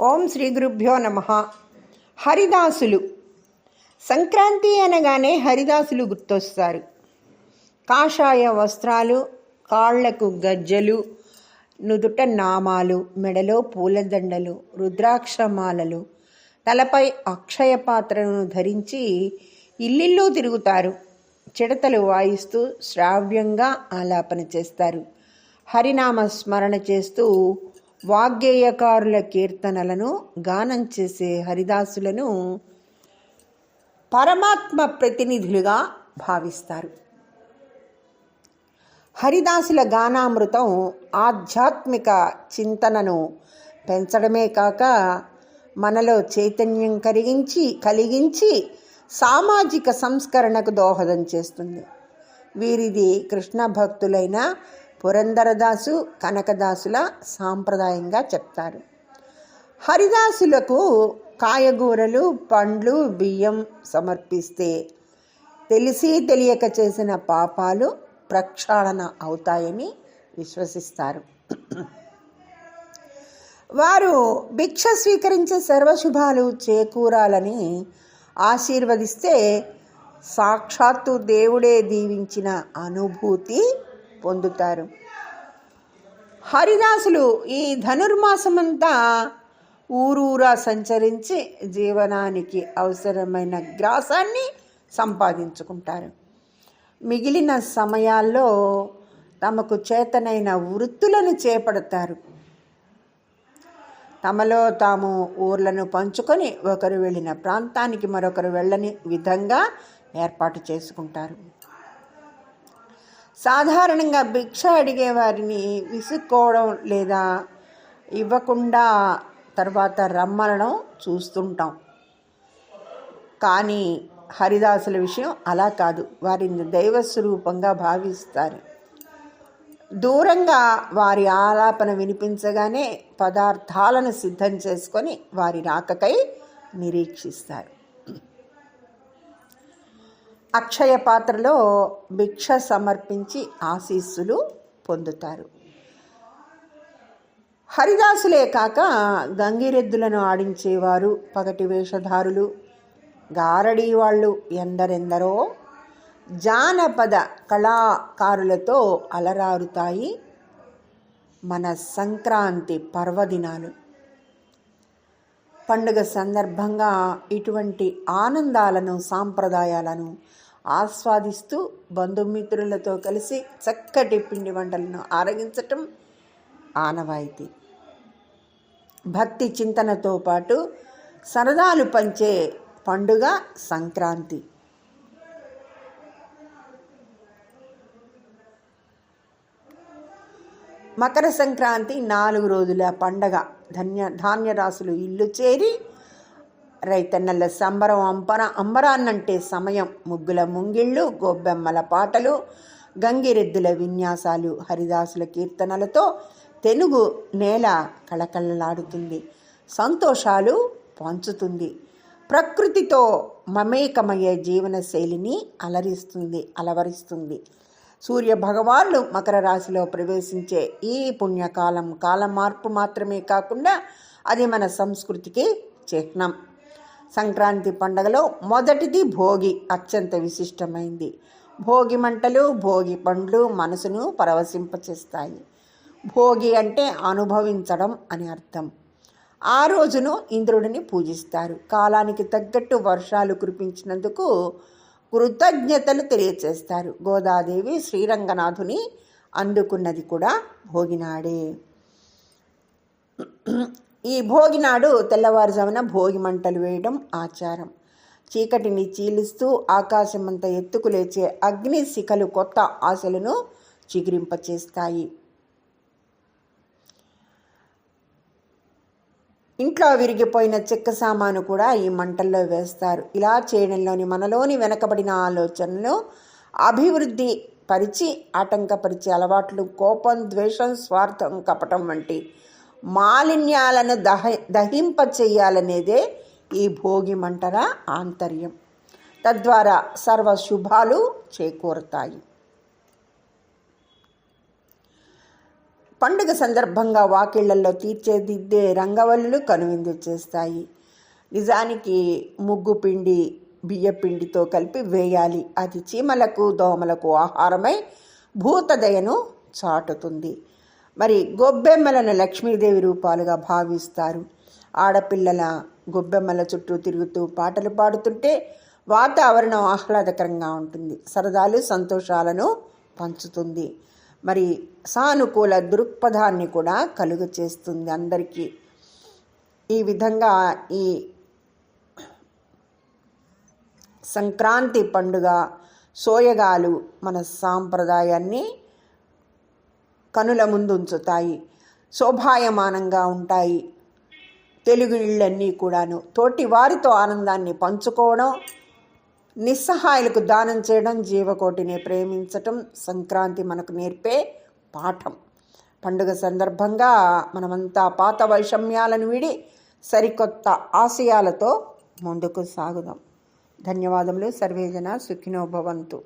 ఓం శ్రీ గురుభ్యో నమ. హరిదాసులు. సంక్రాంతి అనగానే హరిదాసులు గుర్తొస్తారు. కాషాయ వస్త్రాలు కాళ్ళకు గజ్జలు నుదుట నామాలు మెడలో పూలదండలు రుద్రాక్షమాలలు తలపై అక్షయ పాత్రను ధరించి ఇల్లిల్లు తిరుగుతారు. చిడతలు వాయిస్తూ శ్రావ్యంగా ఆలాపన చేస్తారు. హరినామ స్మరణ చేస్తూ వాగ్గేయకారుల కీర్తనలను గానం చేసే హరిదాసులను పరమాత్మ ప్రతినిధులుగా భావిస్తారు. హరిదాసుల గానామృతం ఆధ్యాత్మిక చింతనను పెంచడమే కాక మనలో చైతన్యం కలిగించి కలిగించి సామాజిక సంస్కరణకు దోహదం చేస్తుంది. వీరిది కృష్ణ భక్తులైన పురందరదాసు కనకదాసుల సాంప్రదాయంగా చెప్తారు. హరిదాసులకు కాయగూరలు పండ్లు బియ్యం సమర్పిస్తే తెలిసి తెలియక చేసిన పాపాలు ప్రక్షాళన అవుతాయని విశ్వసిస్తారు. వారు భిక్ష స్వీకరించే సర్వశుభాలు చేకూరాలని ఆశీర్వదిస్తే సాక్షాత్తు దేవుడే దీవించిన అనుభూతి పొందుతారు. హరిదాసులు ఈ ధనుర్మాసమంతా ఊరూరా సంచరించి జీవనానికి అవసరమైన గ్రాసాన్ని సంపాదించుకుంటారు. మిగిలిన సమయాల్లో తమకు చేతనైన వృత్తులను చేపడతారు. తమలో తాము ఊర్లను పంచుకొని ఒకరు వెళ్ళిన ప్రాంతానికి మరొకరు వెళ్ళని విధంగా ఏర్పాటు చేసుకుంటారు. సాధారణంగా భిక్ష అడిగే వారిని విసుక్కోవడం లేదా ఇవ్వకుండా తర్వాత రమ్మనడం చూస్తుంటాం. కానీ హరిదాసుల విషయం అలా కాదు. వారిని దైవస్వరూపంగా భావిస్తారు. దూరంగా వారి ఆలాపన వినిపించగానే పదార్థాలను సిద్ధం చేసుకొని వారి రాకకై నిరీక్షిస్తారు. అక్షయ పాత్రలో భిక్ష సమర్పించి ఆశీస్సులు పొందుతారు. హరిదాసులే కాక గంగిరెద్దులను ఆడించేవారు పగటి వేషధారులు. గారడీ వాళ్ళు ఎందరెందరో జానపద కళాకారులతో అలరారుతాయి. మన సంక్రాంతి పర్వదినాలు. పండుగ సందర్భంగా ఇటువంటి ఆనందాలను సాంప్రదాయాలను ఆస్వాదిస్తూ బంధుమిత్రులతో కలిసి చక్కటి పిండి వంటలను ఆరగించటం ఆనవాయితీ. భక్తి చింతనతో పాటు సరదాలు పంచే పండుగ సంక్రాంతి. మకర సంక్రాంతి నాలుగు రోజుల పండగ. ధన్య ధాన్యరాశులు ఇల్లు చేరి రైతన్నల సంబరం అంబర అంబరాన్నంటే సమయం. ముగ్గుల ముంగిళ్ళు గొబ్బెమ్మల పాటలు గంగిరెద్దుల విన్యాసాలు హరిదాసుల కీర్తనలతో తెలుగు నేల కళకళలాడుతుంది. సంతోషాలు పంచుతుంది. ప్రకృతితో మమేకమయ్యే జీవన శైలిని అలరిస్తుంది అలవరిస్తుంది. సూర్య భగవానుడు మకర రాశిలో ప్రవేశించే ఈ పుణ్యకాలం కాలం మార్పు మాత్రమే కాకుండా అది మన సంస్కృతికి చిహ్నం. సంక్రాంతి పండగలో మొదటిది భోగి అత్యంత విశిష్టమైంది. భోగి మంటలు భోగి పండ్లు మనసును పరవశింపచేస్తాయి. భోగి అంటే అనుభవించడం అని అర్థం. ఆ రోజును ఇంద్రుడిని పూజిస్తారు. కాలానికి తగ్గట్టు వర్షాలు కురిపించినందుకు కృతజ్ఞతలు తెలియచేస్తారు. గోదాదేవి శ్రీరంగనాథుని అందుకున్నది కూడా భోగినాడే. ఈ భోగినాడు తెల్లవారుజామున భోగి మంటలు వేయడం ఆచారం. చీకటిని చీలిస్తూ ఆకాశమంత ఎత్తుకు లేచే అగ్ని శిఖలు కొత్త ఆశలను చిగురింపచేస్తాయి. ఇంట్లో విరిగిపోయిన చెక్క సామాను కూడా ఈ మంటల్లో వేస్తారు. ఇలా చేయడంలోని మనలోని వెనకబడిన ఆలోచనలు అభివృద్ధి పరిచి ఆటంకపరిచే అలవాట్లు కోపం ద్వేషం స్వార్థం కపటం వంటి మాలిన్యాలను దహ దహింప చెయ్యాలనేదే ఈ భోగి మంటల ఆంతర్యం. తద్వారా సర్వ శుభాలు చేకూరుతాయి. పండుగ సందర్భంగా వాకిళ్ళలో తీర్చేదిద్దే రంగవల్లులు కనువిందు చేస్తాయి. నిజానికి ముగ్గు పిండి బియ్యపిండితో కలిపి వేయాలి. అది చీమలకు దోమలకు ఆహారమై భూతదయను చాటుతుంది. మరి గొబ్బెమ్మలను లక్ష్మీదేవి రూపాలుగా భావిస్తారు. ఆడపిల్లల గొబ్బెమ్మల చుట్టూ తిరుగుతూ పాటలు పాడుతుంటే వాతావరణం ఆహ్లాదకరంగా ఉంటుంది. సరదాలు సంతోషాలను పంచుతుంది. మరి సానుకూల దృక్పథాన్ని కూడా కలుగు చేస్తుంది అందరికీ. ఈ విధంగా ఈ సంక్రాంతి పండుగ సోయగాలు మన సాంప్రదాయాన్ని కనుల ముందుంచుతాయి. శోభాయమానంగా ఉంటాయి. తెలుగు ఇళ్ళన్నీ కూడాను. తోటి వారితో ఆనందాన్ని పంచుకోవడం నిస్సహాయులకు దానం చేయడం జీవకోటిని ప్రేమించటం సంక్రాంతి మనకు నేర్పే పాఠం. పండుగ సందర్భంగా మనమంతా పాత వైషమ్యాలను విడి సరికొత్త ఆశయాలతో ముందుకు సాగుదాం. ధన్యవాదములు. సర్వేజన సుఖినోభవంతు